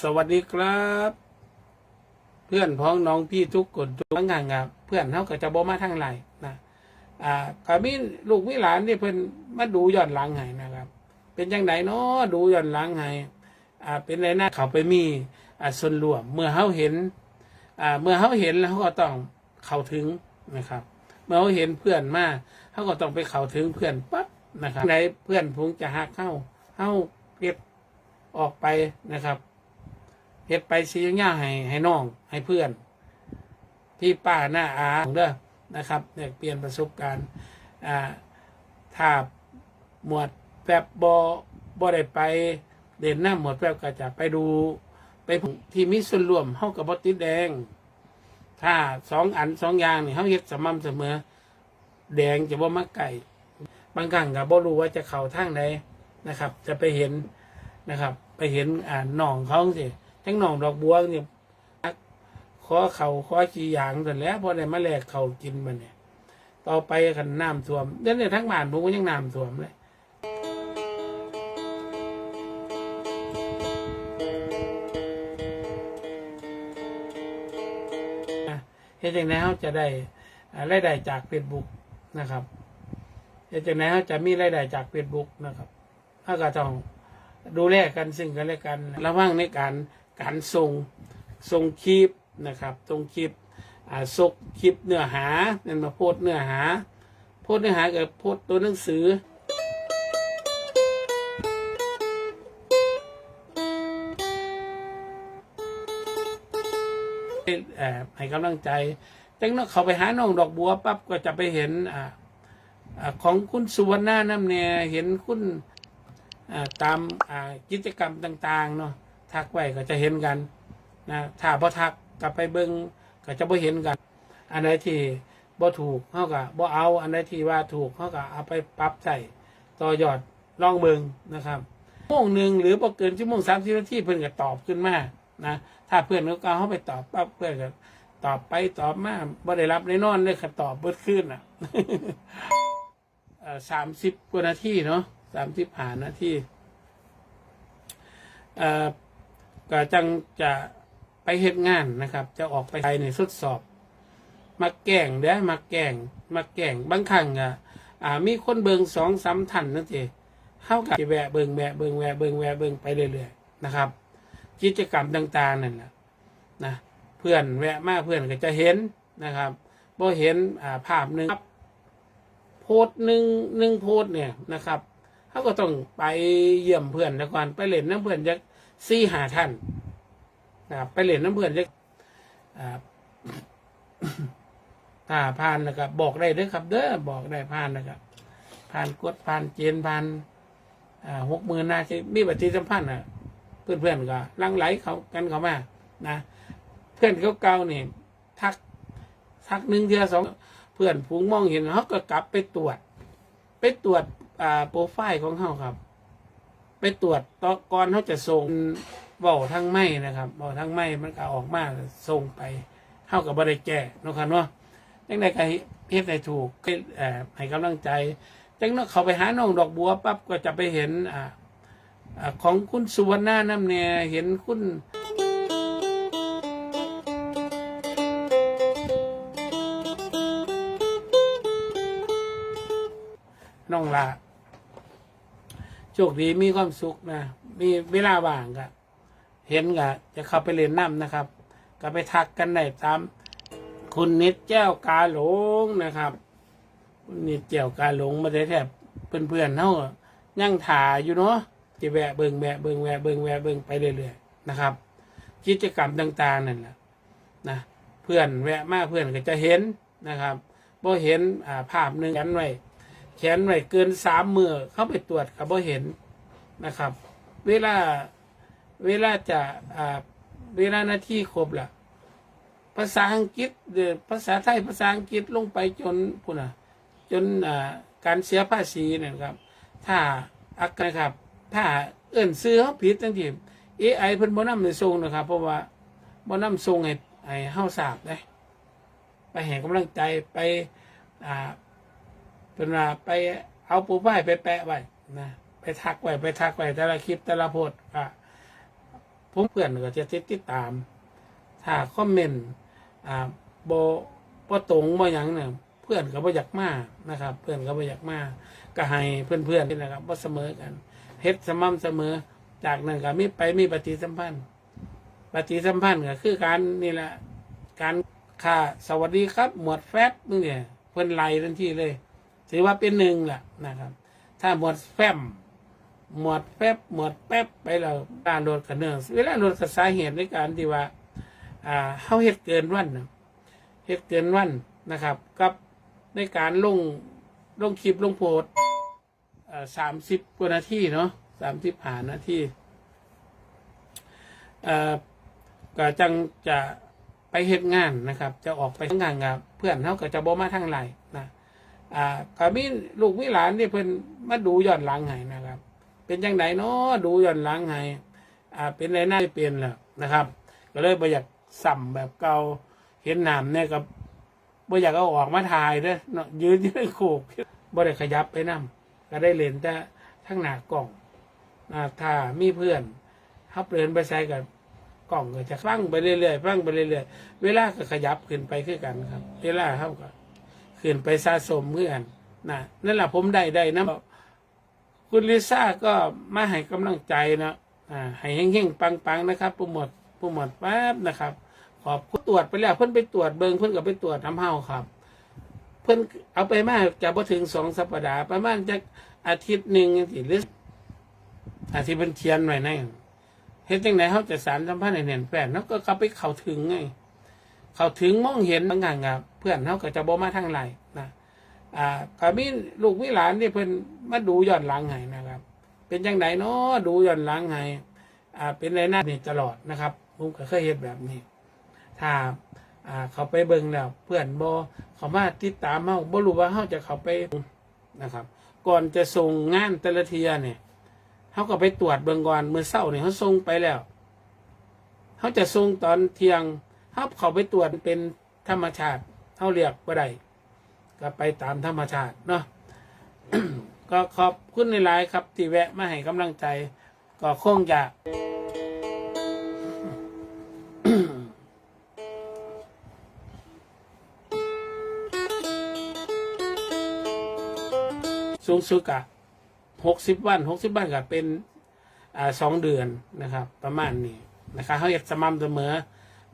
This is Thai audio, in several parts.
สวัสดีครับ เพื่อนพ้องน้องพี่ทุกคนทุกงานครับเพื่อนเขาก็จะบ่มาทางไหลน์นะอ่าก็มีลูกมีหลานที่เพิ่นมาดูย้อนหลังให้นะครับ เป็นจังไดเนาะดูย้อนหลังให้อ่าเป็นไรนะเขาไปมีอ่าส่วนรวม เมื่อเขาเห็นอ่าเมื่อเขาเห็นแล้วเขาก็ต้องเข้าถึงนะครับ เมื่อเขาเห็นเพื่อนมาเขาก็ต้องไปเข้าถึงเพื่อนปั๊บนะครับในเพื่อนพงจะหักเข้าเข้าเก็บออกไปนะครับ เฮ็ดไปซีย่างให้ให้น้องให้เพื่อน พี่ป้าหน้าอาเด้อนะครับเนี่ยเปลี่ยนประสบการณ์อ่าถ้าหมวดแป๊บบอบอได้ไปเด่นหน้าหมวดแป๊บก็จะไปดูไปที่มีส่วนรวมเฮากับบติดแดง ถ้าสองอันสองอย่างนี่เฮาเฮ็ดสม่ำเสมอ แดงจะบ่มาไก่บางครั้งก็บ่รู้ว่าจะเข้าทางใดนะครับ จะไปเห็นนะครับ ไปเห็นอ่าหนองเขาสิ ทั้งหนองดอกบัวเนี่ยขอเขาขอขี้ยางแต่นแล้วพอได้มาแลกเขากินมันเนี่ย ต่อไปคันน้ำท่วมเดี๋ยวนี้ทั้งบ้านผมก็ยังน้ำท่วมเลยเฮ็ดจังไดเขาจะได้รายได้จากเฟซบุ๊กนะครับเฮ็ดจังไดเขาจะมีรายได้จากเฟซบุ๊กนะครับเขาก็ต้องดูแลกันซึ่งกันและกัน ระวังในการ การส่งส่งคลิปนะครับส่งคลิปอ่าส่งคลิปเนื้อหาเนี่ยมาโพสเนื้อหา โพสเนื้อหากับโพสตัวหนังสือให้กำลังใจจังนั้นเขาไปหาน้องดอกบัวปั๊บก็จะไปเห็นออของคุณสุวรรณาน้ำเนี่ยเห็นคุณตามกิจกรรมต่าง ๆ เนาะ ทักไว้ก็จะเห็นกันนะถ้าบ่ทักกลับไปเบิ่งก็จะบ่เห็นกัน อันไหนที่บ่ถูกเขาก็บ่เอา อันไหนที่ว่าถูกเขาก็เอาไปปรับใส่ต่อยอดลองเบิงนะครับชั่วโมงหนึ่งหรือบ่เกินชั่วโมงสามสิบนาทีเพิ่อนก็ตอบขึ้นมานะถ้าเพื่อนเขาก็เอาไปตอบปั๊บเพื่อนก็ตอบไปตอบมาบ่ได้รับได้นอนเลยค่ะตอบเบิดขึ้นอะสามสิบกว่านาทีเนาะสามสิบผ่านนาทีเอ่อ ก็จังจะไปเฮ็ดงานนะครับ จะออกไปในทดสอบ มาแกล้งเด้อมาแกล้งมาแกล้งบางครั้งอะอ่ามีคนเบิงสองสามทันนั่นเองเข้ากับแวะเบิงแวะเบิงแวะเบิงแวะเบิงไปเรื่อยๆนะครับ กิจกรรมต่างๆนั่นแหละนะเพื่อนแวะมาเพื่อนก็จะเห็นนะครับพอเห็นอ่าภาพหนึ่งโพสหนึ่งหนึ่งโพสเนี่ยนะครับเขาก็ต้องไปเยี่ยมเพื่อนแล้วก่อนไปเล่นน้ำเพื่อนจะ ซี่หาท่านนะครับไปเล่นน้ำเพื่อนจะอ่าถ้าผ่านแล้วก็บอกได้เด้อครับ เด้อบอกได้ผ่านนะครับ ผ่านกดผ่านเจนผ่านหกหมื่นนาทีมีปฏิสัมพันธ์อะ เพื่อนเพื่อนๆก็ลังไหลเขากันเขามานะ เพื่อนเขาเก่านี่ยทักทักหนึ่งเทียสองเพื่อนผูงมองเห็นเขาก็กลับไปตรวจ ไปตรวจอ่าโปรไฟล์ของเขาครับ ตรวจตอก่อนเขาจะส่งเบาทั้งไม่นะครับเบาทั้งไม่มันก็ออกมาส่งไปเข้ากับบริแก้เนะครับเนาะยังไงก็เฮ็ดให้ถูกให้กำลังใจจังนั้นเขาไปหาน้องดอกบัวปั๊บก็จะไปเห็นอ่าอาของคุณสุวรรณาน้ำเนี่ยเห็นคุณน้องละ โชคดีมีความสุขนะ มีเวลาว่างก็เห็นก็จะเข้าไปเรียนน้ำนะครับ ก็ไปทักกันได้ตาม คุณนิดแจ้วกาหลงนะครับคุณนิดแจ้วกาหลงมาได้แทบเพื่อนๆเท่ายังถ่าอยู่เนาะจะแวะเบิงแวะเบิงแวะเบิงแวะเบิงไปเรื่อยๆนะครับ กิจกรรมต่างๆนั่นแหละนะเพื่อนแวะมากเพื่อนก็จะเห็นนะครับบ่เห็นภาพหนึ่งแขนไว้ แขนไว้เกินสามมือเข้าไปตรวจก็บ่เห็นนะครับ เวลาเวลาจะอ่าเวลาหน้าที่ครบละภาษาอังกฤษหรือภาษาไทยภาษาอังกฤษลงไปจนพุ่นอะ จนอ่าการเสียภาษีเนยครับ ถ้าอักนะครับ ถ้าเอิ่นซื้อเขาผิดตั้งทีเอไอเพิ่นบ่นำในทรงนะครับ เพราะว่าบ่นำทรงให้ให้เฮาทราบได้ไปให้กำลังใจไปอ่า เป็นว่าไปเอาปูป้ายไปแปะไว้นะไปทักไว้ไปทักไว้แต่ละคลิปแต่ละโพสต์อะผมเพื่อนก็จะติดติดตาม ถ้าคอมเมนต์อ่าโบบ่ตรงบ่หยังเนี่ยเพื่อนก็บ่อยากมานะครับ เพื่อนก็บ่อยากมาก็ให้เพื่อนๆนี่นะครับบ่เสมอกันเฮ็ดสม่ำเสมอ จากนั้นก็มีไปมีปฏิสัมพันธ์ ปฏิสัมพันธ์ก็คือการนี่แหละการค่าสวัสดีครับ หมวดแฟบนี่เนี่ยเพิ่นไล่ทันทีเลย ถือว่าเป็นหนึ่งแหละนะครับ ถ้าหมดแฟมหมดแฟบหมดแป๊บไปแล้วการโดดกันเนื่องเวลาโดดกับสาเหตุในการที่ว่า อ่าเฮาเฮ็ดเกินวันเฮ็ดเกินวันนะครับ กับในการลงลงคลิปลงโพสสามสิบกว่านาทีเนาะสามสิบผ่านนาทีเอ่อก็จังจะไปเฮ็ดงานนะครับ จะออกไปทำงานกับเพื่อนเขาก็จะบ่มาทางไลน์นะ อ่าก็มีลูกมีหลานที่เพิ่นมาดูย้อนหลังให้นะครับ เป็นจังไดเนาะดูย้อนหลังให้อ่าเป็นไรหน้าเปลี่ยนแล้วนะครับ ก็เลยบ่อยากสัมแบบเก่าเห็นน้ำเนี่ยก็บ่อยากเอาออกมาถ่ายเด้อเนาะยืนยู่ในโขกบ่ได้ขยับไปนํก็ได้เล่นแต่ทั้งหน้ากล่องอ่าถ้ามีเพื่อนฮับเดินไปใส่กับกล่องก็จะฟังไปเรื่อยๆฟังไปเรื่อยๆเวลาก็ขยับขึ้นไปคือกันครับ เวลาเท่ากับ ขึ้นไปสะสมเพื่อนนะนั่นแหละผมได้ได้นะคุณลิซ่าก็มาให้กำลังใจนะอ่าให้เฮงๆปังๆนะครับโปรโมทโปรโมทแป๊บนะครับ ขอบคุณตรวจไปแล้วเพิ่อนไปตรวจเบิงเพิ่อนก็ไปตรวจทำเฮาครับ เพิ่อนเอาไปมาจะพอถึงสองสัปดาห์ประมาณจะอาทิตย์หนึ่งสิหรืออาทิตย์เพิ่นเขียนไว้ในเฮ็ดจังไดเฮาจะสารสัมพันธ์ให้แน่นแฟ้นแล้วก็กลับไปเข้าถึงไง เขาถึงมองเห็นบางอย่างกับเพื่อนเขาก็จะบ่มาทางไหลนะอ่าก็มีลูกมีหลานที่เพิ่นมาดูย้อนหลังให้นะครับ เป็นจังไดเนาะดูย้อนหลังให้อ่าเป็นไรหน้านี่ตลอดนะครับผมก็เคยเห็นแบบนี้ ถ้าอ่าเขาไปเบิ่งแล้วเพื่อนบ่เขามาติดตามเฮาบ่รู้ว่าเฮาจะเขาไปนะครับ ก่อนจะส่งงานแต่ละเทียเนี่ยเขาก็ไปตรวจเบิ่งก่อนมื้อเช้าเนี่ยเขาส่งไปแล้วเขาจะส่งตอนเที่ยง ถ้าเขาไปตรวจเป็นธรรมชาติเขาเรียกว่าใดก็ไปตามธรรมชาติเนาะก็ขอบคุณในหลายครับที่แวะมาให้กำลังใจ ก็คงจะสูงสุดกะหกสิบวันหกสิบวันก็เป็นอ่าสองเดือนนะครับ ประมาณนี้นะครับเขาอยากสม่ำเสมอ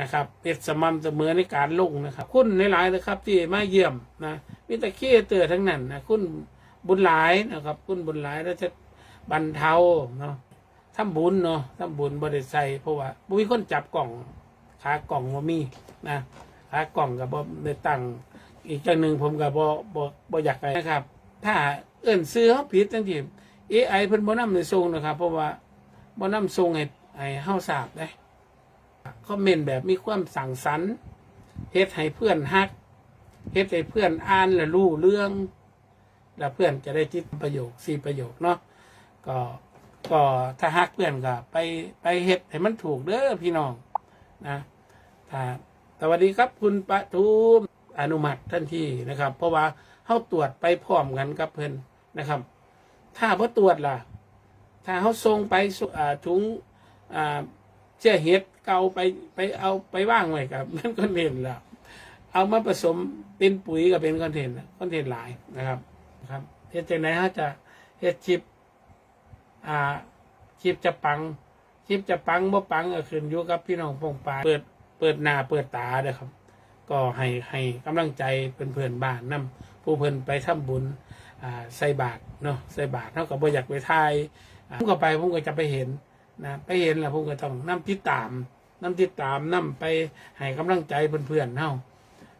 นะครับเป็นสม่ำเสมอในการลงนะครับ คุณหลายๆนะครับ ที่มาเยี่ยมนะมิตรเคเตอทั้งนั้นนะคุณบุญหลายนะครับ คุณบุญหลายแล้วจะบรรเทาเนาะทำบุญเนาะทำบุญบริใส่เพราะว่าบุมีคนจับกล่องขากล่องว่ามีนะขากล่องกับบ่ได้ตั้งอีกจังหนึ่งผมกับบ่บ่บ่อยากไปนะครับ ถ้าเอื่นซื้อเขาผิดจังทีเอไอเพิ่นบ่นำในทรงนะครับ เพราะว่าบ่นำทรงให้ให้เฮาทราบได้ คอมเมนต์แบบมีความสั่งสรรค์เฮ็ดให้เพื่อนฮักเฮ็ดให้เพื่อนอ่านและรู้เรื่อง แล้วเพื่อนจะได้จิตประโยคสี่ประโยคเนาะก็ก็ถ้าฮักเพื่อนก็ไปไปเฮ็ดให้มันถูกเด้อพี่น้องนะถ้าสวัสดีครับคุณปะทุมอนุมัติทันทีนะครับ เพราะว่าเขาตรวจไปพร้อมกันกับเพื่อนนะครับ ถ้าพอตรวจล่ะ ถ้าเขาส่งไปถุงอ่า เชื่อเห็ดเก่าไปไปเอาไปว่างไว้กับมันคอนเทนต์แล้วเอามาผสมเป็นปุ๋ยกับเป็นคอนเทนต์คอนเทนต์หลายนะครับครับเฮ็ดจากไหนฮะจะเฮ็ดชิปอ่าชิปจะปังชิปจะปังบ่ปังก็ขึ้นอยู่กับพี่น้องปองปลาเปิดเปิดหน้าเปิดตาเด้อครับ ก็ให้ให้กำลังใจเพื่อนๆบ้านนํผู้เพิ่อนไปทำบุญอ่าใส่บาตรเนาะใส่บาตรเท่ากับบ่อยากไปทายอ่าผมก็ไปผมก็จะไปเห็น นะไปเห็นแล้วผมก็ต้องนำติดตามนำติดตามนำไปให้กำลังใจเพื่อนๆเฮา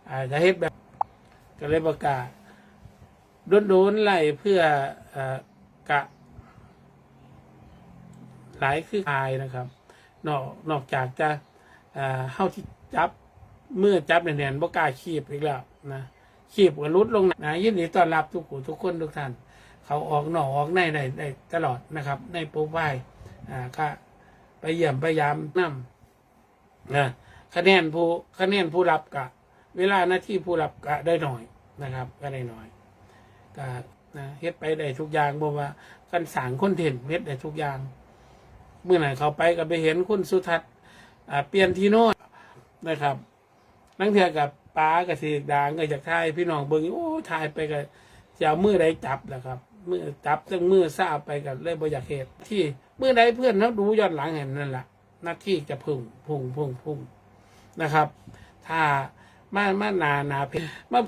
อ่าจะเฮ็ดแบบก็เลยประกาศโดนๆไล่เพื่ออกะหลายคืออายนะครับ นอกนอกจากจะอ่าเฮาที่จับเมื่อจับแน่นๆบ่กล้าขีบอีกแล้วนะขีบก็ลุดลงนะยินดีต้อนรับทุกผู้ทุกคนทุกท่าน เขาออกหนอกออกในได้ได้ตลอดนะครับ ในโปรไฟล์ อ่าก็ไปเยี่ยมพยายามนำนะคะแนนผู้คะแนนผู้รับกะ เวลาหน้าที่ผู้รับกะได้หน่อยนะครับ ก็ได้หน่อยก็นะเฮ็ดไปได้ทุกอย่างบอกว่ากันสางคนเทนเฮ็ดได้ทุกอย่าง เมื่อไหร่เขาไปก็ไปเห็นคุณสุทัศน์อ่าเปลี่ยนทีโน่นนะครับนั่งเทียกับป้ากับสีดางก็จากทายพี่น้องเบิ่งโอ้ทายไปก็จะเอามือใดจับนะครับ มือจับตั้งมือซาไปกับเลยบ่อยากเหตุที่เมื่อใดเพื่อนเขาดูย้อนหลังเห็นนั่นแหละหน้าที่จะพุ่งพุ่งพุ่งพุ่งนะครับ ถ้ามามานานาเพมา